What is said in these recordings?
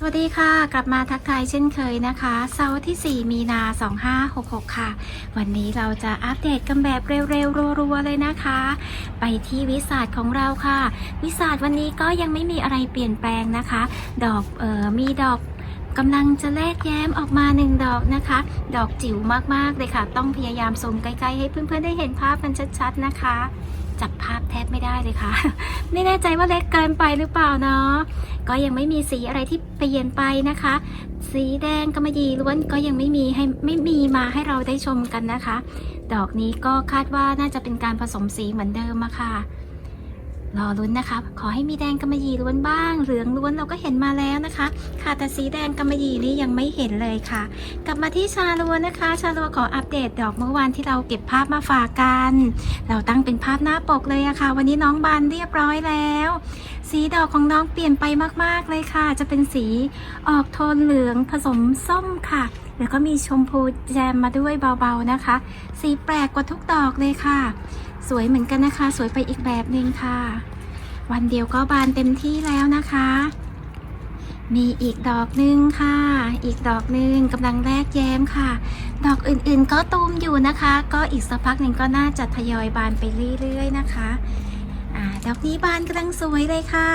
สวัสดีค่ะ กลับมาทักทายเช่นเคยนะคะ เสาร์ที่ 4 มีนา 2566 ค่ะ วันนี้เราจะอัปเดตกันแบบเร็วๆรัวๆเลยนะคะ ไปที่วิสาดของเราค่ะ วิสาดวันนี้ก็ยังไม่มีอะไรเปลี่ยนแปลงนะคะ ดอกเอ่อมีดอกกำลังจะแลกแย้มออกมาหนึ่งดอกนะคะ ดอกจิ๋วมากๆเลยค่ะ ต้องพยายามซูมใกล้ๆให้เพื่อนๆได้เห็นภาพกันชัดๆนะคะ จับภาพแทบไม่ได้เลยค่ะ ไม่แน่ใจว่าเล็กเกินไปหรือเปล่าเนาะก็ยังไม่มีสีอะไรที่เปลี่ยนไปนะคะ สีแดงกำมะหยี่ล้วนก็ยังไม่มีให้ไม่มีมาให้เราได้ชมกันนะคะ ดอกนี้ก็คาดว่าน่าจะเป็นการผสมสีเหมือนเดิมอะค่ะ รอลุ้นนะคะ ขอให้มีแดงกำมะหยี่ล้วนบ้าง เหลืองล้วนเราก็เห็นมาแล้วนะคะ ค่ะแต่สีแดงกำมะหยี่นี่ยังไม่เห็นเลยค่ะ กลับมาที่ชาลัวนะคะ ชาลัวขออัปเดตดอกเมื่อวานที่เราเก็บภาพมาฝากกัน เราตั้งเป็นภาพหน้าปกเลยอะค่ะ วันนี้น้องบานเรียบร้อยแล้ว สีดอกของน้องเปลี่ยนไปมากๆเลยค่ะ จะเป็นสีออกโทนเหลืองผสมส้มค่ะ แล้วก็มีชมพูแจมมาด้วยเบาๆนะคะ สีแปลกกว่าทุกดอกเลยค่ะ สวยเหมือนกันนะคะ สวยไปอีกแบบหนึ่งค่ะ วันเดียวก็บานเต็มที่แล้วนะคะ มีอีกดอกหนึ่งค่ะ อีกดอกหนึ่งกำลังแรกแย้มค่ะ ดอกอื่นๆก็ตูมอยู่นะคะ ก็อีกสักพักหนึ่งก็น่าจะทยอยบานไปเรื่อยๆนะคะอ่าดอกนี้บานกำลังสวยเลยค่ะ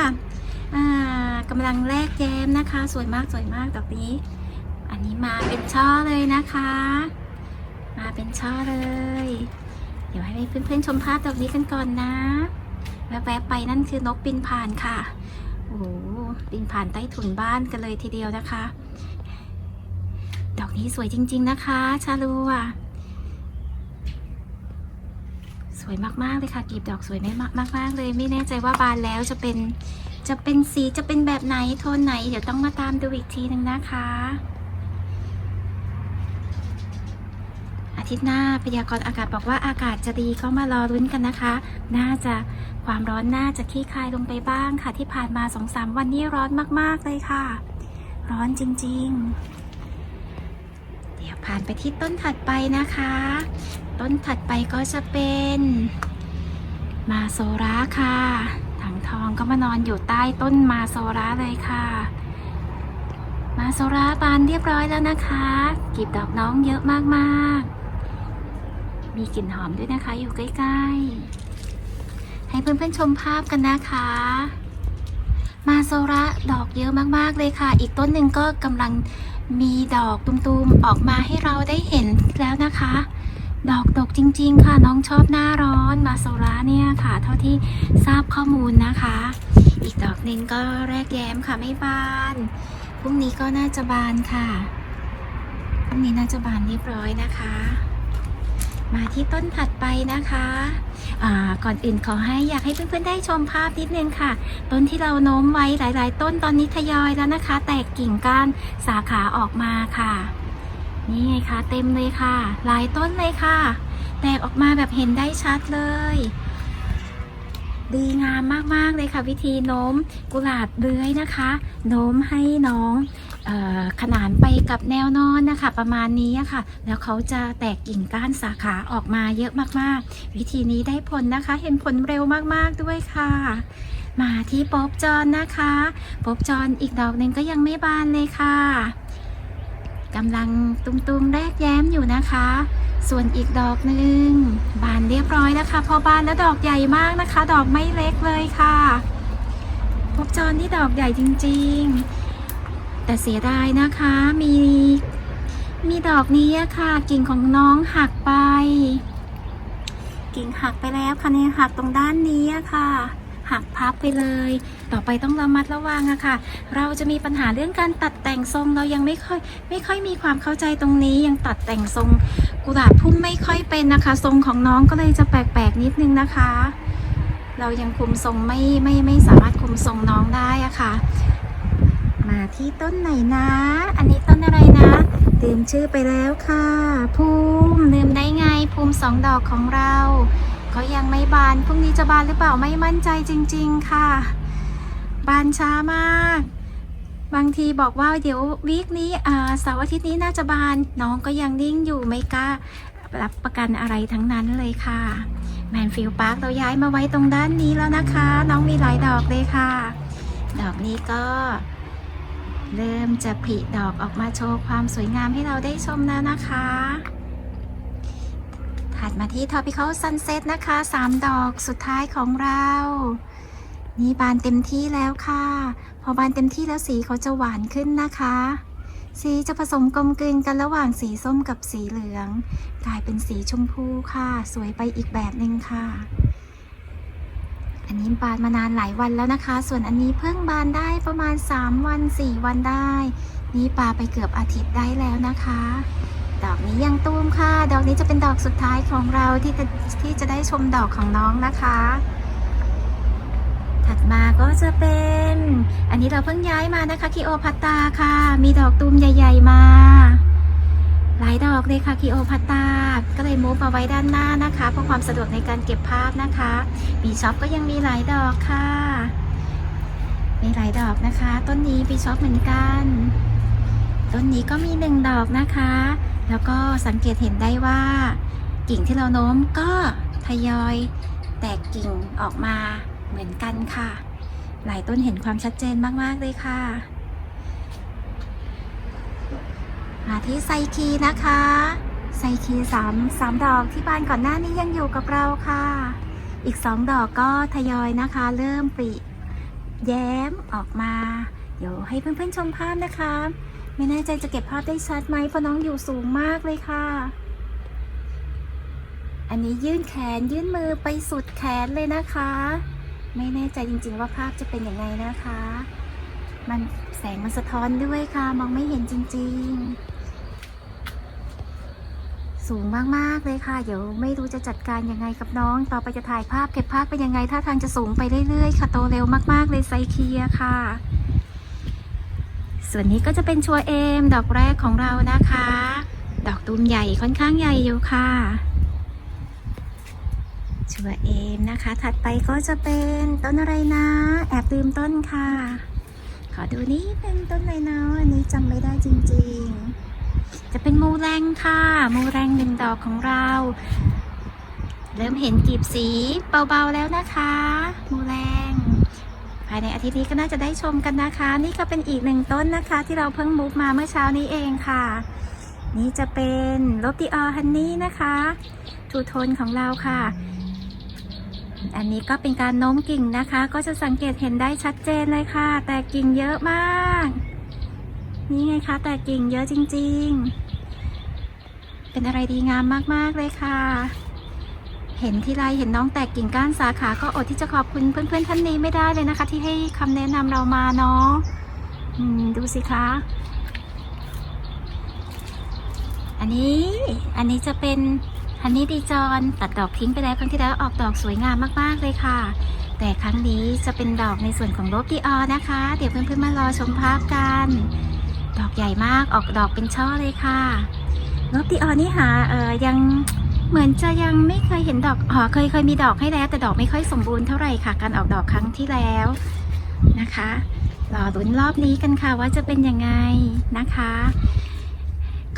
อ่ากำลังแรกแย้มนะคะ สวยมากสวยมากดอกนี้ นี้มาเป็นช่อเลยนะคะ มาเป็นช่อเลย เดี๋ยวให้เพื่อนๆชมภาพดอกนี้กันก่อนนะ แวบๆไปนั่นคือนกบินผ่านค่ะ โอ้โหบินผ่านใต้ถุนบ้านกันเลยทีเดียวนะคะ ดอกนี้สวยจริง ๆนะคะ ชาลูอะสวยมากๆเลยค่ะกลีบดอกสวยไม่มากมากเลย ไม่แน่ใจว่าบานแล้วจะเป็นจะเป็นสีจะเป็นแบบไหนโทนไหน เดี๋ยวต้องมาตามดูอีกทีหนึ่งนะคะ อาทิตย์หน้าพยากรณ์อากาศบอกว่าอากาศจะดีก็มารอรุ้นกันนะคะ น่าจะความร้อนน่าจะคลี่คลายลงไปบ้างค่ะ ที่ผ่านมาสองสามวันนี้ร้อนมากๆเลยค่ะ ร้อนจริง ๆ เดี๋ยวผ่านไปที่ต้นถัดไปนะคะ ต้นถัดไปก็จะเป็นมาโซราค่ะถังทองก็มานอนอยู่ใต้ต้นมาโซราเลยค่ะมาโซราบานเรียบร้อยแล้วนะคะ กีบดอกน้องเยอะมากๆ มีกลิ่นหอมด้วยนะคะ อยู่ใกล้ๆ ให้เพื่อนๆชมภาพกันนะคะ มาโซระดอกเยอะมากๆเลยค่ะ อีกต้นหนึ่งก็กำลังมีดอกตุมๆออกมาให้เราได้เห็นแล้วนะคะ ดอกตกจริง ๆ ค่ะน้องชอบหน้าร้อนมาโซระเนี่ยค่ะ เท่าที่ทราบข้อมูลนะคะ อีกดอกหนึ่งก็แรกแย้มค่ะไม่บานพรุ่งนี้ก็น่าจะบานค่ะพรุ่งนี้น่าจะบานเรียบร้อยนะคะ มาที่ต้นถัดไปนะคะก่อนอื่นขอให้อยากให้เพื่อนๆได้ชมภาพนิดนึงค่ะ ต้นที่เราโน้มไว้หลาย ๆ ต้นตอนนี้ทยอยแล้วนะคะ แตกกิ่งก้านสาขาออกมาค่ะ นี่ไงคะเต็มเลยค่ะ หลายต้นเลยค่ะ แตกออกมาแบบเห็นได้ชัดเลย ดีงามมากๆเลยค่ะ วิธีโน้มกุหลาบเลื้อยนะคะ โน้มให้น้อง ขนานไปกับแนวนอนนะคะ ประมาณนี้ค่ะ แล้วเขาจะแตกกิ่งก้านสาขาออกมาเยอะมากๆ วิธีนี้ได้ผลนะคะ เห็นผลเร็วมากๆด้วยค่ะ มาที่ป๊อบจอนนะคะป๊อบจอนอีกดอกหนึ่งก็ยังไม่บานเลยค่ะกำลังตุ้มๆแรกแย้มอยู่นะคะ ส่วนอีกดอกหนึ่งบานเรียบร้อยแล้วค่ะ พอบานแล้วดอกใหญ่มากนะคะ ดอกไม่เล็กเลยค่ะพบจอนที่ดอกใหญ่จริง ๆ แต่เสียดายนะคะมีมีดอกนี้ค่ะ กิ่งของน้องหักไป กิ่งหักไปแล้วค่ะเนี่ยหักตรงด้านนี้ค่ะ หักพับไปเลย ต่อไปต้องระมัดระวังอะค่ะ เราจะมีปัญหาเรื่องการตัดแต่งทรงเรายังไม่ค่อยไม่ค่อยมีความเข้าใจตรงนี้ยังตัดแต่งทรงกุหลาบพุ่มไม่ค่อยเป็นนะคะ ทรงของน้องก็เลยจะแปลกๆนิดนึงนะคะ เรายังคุมทรงไม่ไม่ไม่สามารถคุมทรงน้องได้อะค่ะ มาที่ต้นไหนนะ อันนี้ต้นอะไรนะลืมชื่อไปแล้วค่ะ ภูมิลืมได้ไงภูมิสองดอกของเราก็ยังไม่บานพรุ่งนี้จะบานหรือเปล่าไม่มั่นใจจริง ๆ ค่ะ บานช้ามาก บางทีบอกว่าเดี๋ยววีคนี้เสาร์อาทิตย์นี้น่าจะบานน้องก็ยังนิ่งอยู่ไม่กล้ารับประกันอะไรทั้งนั้นเลยค่ะแมนฟิลพาร์คเราย้ายมาไว้ตรงด้านนี้แล้วนะคะ น้องมีหลายดอกเลยค่ะ ดอกนี้ก็ เริ่มจะผลิดอกออกมาโชว์ความสวยงามให้เราได้ชมแล้วนะคะ ถัดมาที่ Tropical Sunset นะคะ 3 ดอกสุดท้ายของเรา นี่บานเต็มที่แล้วค่ะ พอบานเต็มที่แล้วสีเขาจะหวานขึ้นนะคะ สีจะผสมกลมกลืนกันระหว่างสีส้มกับสีเหลือง กลายเป็นสีชมพูค่ะ สวยไปอีกแบบหนึ่งค่ะ อันนี้บานมานานหลายวันแล้วนะคะ ส่วนอันนี้เพิ่งบานได้ประมาณ 3 วัน 4 วันได้ นี่ปาไปเกือบอาทิตย์ได้แล้วนะคะ ดอกนี้ยังตูมค่ะ ดอกนี้จะเป็นดอกสุดท้ายของเราที่จะที่จะได้ชมดอกของน้องนะคะ ถัดมาก็จะเป็น อันนี้เราเพิ่งย้ายมานะคะคิโอพัตตาค่ะ มีดอกตูมใหญ่ ๆ มา หลายดอกเลยค่ะคิโอพัตตาก็เลยมูฟมาไว้ด้านหน้านะคะเพื่อความสะดวกในการเก็บภาพนะคะบีช็อปก็ยังมีหลายดอกค่ะ มีหลายดอกนะคะ ต้นนี้บีช็อปเหมือนกัน ต้นนี้ก็มีหนึ่งดอกนะคะ แล้วก็สังเกตเห็นได้ว่า กิ่งที่เราโน้มก็ทยอยแตกกิ่งออกมาเหมือนกันค่ะ หลายต้นเห็นความชัดเจนมาก ๆ เลยค่ะ มาที่ไซคีนะคะ ไซคีสามสามดอกที่บานก่อนหน้านี้ยังอยู่กับเราค่ะ อีกสองดอกก็ทยอยนะคะ เริ่มปริแย้มออกมา เดี๋ยวให้เพื่อนๆชมภาพนะคะ ไม่แน่ใจจะเก็บภาพได้ชัดไหมเพราะน้องอยู่สูงมากเลยค่ะ อันนี้ยื่นแขนยื่นมือไปสุดแขนเลยนะคะ ไม่แน่ใจจริงๆว่าภาพจะเป็นยังไงนะคะ มันแสงมันสะท้อนด้วยค่ะ มองไม่เห็นจริงๆ สูงมากๆเลยค่ะ เดี๋ยวไม่รู้จะจัดการยังไงกับน้อง ต่อไปจะถ่ายภาพเก็บภาพเป็นยังไงถ้าทางจะสูงไปเรื่อยๆ ค่ะ โตเร็วมากๆเลยไซเคียค่ะ ส่วนนี้ก็จะเป็นชัวเอม ดอกแรกของเรานะคะ ดอกตูมใหญ่ค่อนข้างใหญ่อยู่ค่ะ ชัวเอมนะคะ ถัดไปก็จะเป็นต้นอะไรนะ แอบลืมต้นค่ะ ขอดูนี่เป็นต้นอะไรนะอันนี้จำไม่ได้จริง ๆ จะเป็นมูแรงค่ะ มูแรงหนึ่งดอกของเรา เริ่มเห็นกลีบสีเบาๆแล้วนะคะ มูแรงภายในอาทิตย์นี้ก็น่าจะได้ชมกันนะคะ นี่ก็เป็นอีกหนึ่งต้นนะคะ ที่เราเพิ่งมุกมาเมื่อเช้านี้เองค่ะ นี่จะเป็นลบดีออฮันนี่นะคะทูโทนของเราค่ะ อันนี้ก็เป็นการโน้มกิ่งนะคะ ก็จะสังเกตเห็นได้ชัดเจนเลยค่ะ แต่กิ่งเยอะมาก นี่ไงคะแต่กิ่งเยอะจริง ๆ เป็นอะไรดีงามมากๆเลยค่ะ เห็นที่ไรเห็นน้องแตกกิ่งก้านสาขาก็อดที่จะขอบคุณเพื่อนๆท่านนี้ไม่ได้เลยนะคะ ที่ให้คำแนะนำเรามาเนาะดูสิคะ อันนี้อันนี้จะเป็นฮันนี่ดีจอนตัดดอกทิ้งไปแล้วครั้งที่แล้วออกดอกสวยงามมากๆเลยค่ะ แต่ครั้งนี้จะเป็นดอกในส่วนของโรบดีออนะคะ เดี๋ยวเพื่อนๆมารอชมภาพกัน ดอกใหญ่มากออกดอกเป็นช่อเลยค่ะโรบดีออนี่หาเออยังเหมือนจะยังไม่เคยเห็นดอกอ๋อเคยเคยมีดอกให้แล้ว แต่ดอกไม่ค่อยสมบูรณ์เท่าไหร่ค่ะ การออกดอกครั้งที่แล้วนะคะรอลุ้นรอบนี้กันค่ะว่าจะเป็นยังไงนะคะ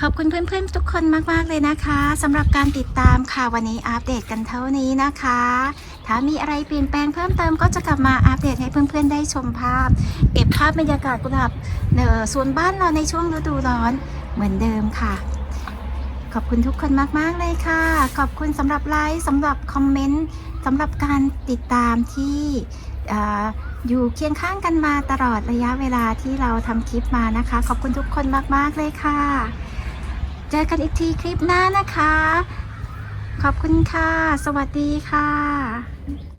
ขอบคุณเพื่อนๆทุกคนมากๆเลยนะคะสำหรับการติดตามค่ะวันนี้อัปเดตกันเท่านี้นะคะ ถ้ามีอะไรเปลี่ยนแปลงเพิ่มเติมก็จะกลับมาอัปเดตให้เพื่อนๆได้ชมภาพ เก็บภาพบรรยากาศกุหลาบเอ่อส่วนบ้านเราในช่วงฤดูร้อนเหมือนเดิมค่ะ ขอบคุณทุกคนมากๆเลยค่ะ ขอบคุณสำหรับไลค์สำหรับคอมเมนต์สำหรับการติดตามที่เอ่ออยู่เคียงข้างกันมาตลอดระยะเวลาที่เราทำคลิปมานะคะ ขอบคุณทุกคนมากๆเลยค่ะ เจอกันอีกทีคลิปหน้านะคะ ขอบคุณค่ะ สวัสดีค่ะ